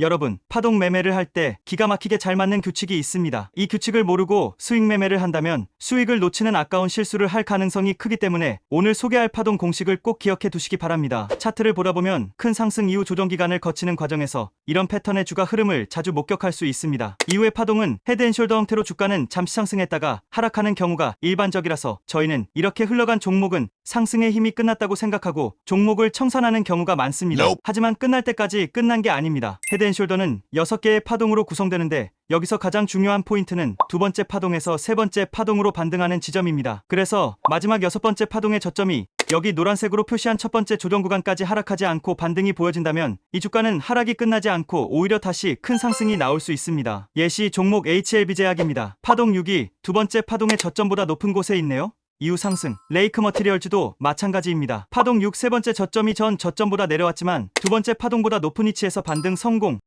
여러분, 파동 매매를 할 때 기가 막히게 잘 맞는 규칙이 있습니다. 이 규칙을 모르고 수익 매매를 한다면 수익을 놓치는 아까운 실수를 할 가능성이 크기 때문에 오늘 소개할 파동 공식을 꼭 기억해 두시기 바랍니다. 차트를 보다 보면 큰 상승 이후 조정 기간을 거치는 과정에서 이런 패턴의 주가 흐름을 자주 목격할 수 있습니다. 이후의 파동은 헤드앤숄더 형태로 주가는 잠시 상승했다가 하락하는 경우가 일반적이라서 저희는 이렇게 흘러간 종목은 상승의 힘이 끝났다고 생각하고 종목을 청산하는 경우가 많습니다. 하지만 끝날 때까지 끝난 게 아닙니다. 헤드앤숄더는 6개의 파동으로 구성되는데 여기서 가장 중요한 포인트는 두 번째 파동에서 세 번째 파동으로 반등하는 지점입니다. 그래서 마지막 여섯 번째 파동의 저점이 여기 노란색으로 표시한 첫 번째 조정 구간까지 하락하지 않고 반등이 보여진다면 이 주가는 하락이 끝나지 않고 오히려 다시 큰 상승이 나올 수 있습니다. 예시 종목 HLB 제약입니다. 파동 6이 두 번째 파동의 저점보다 높은 곳에 있네요. 이후 상승. 레이크 머티리얼즈도 마찬가지입니다. 파동 6 세 번째 저점이 전 저점보다 내려왔지만 두 번째 파동보다 높은 위치에서 반등 성공.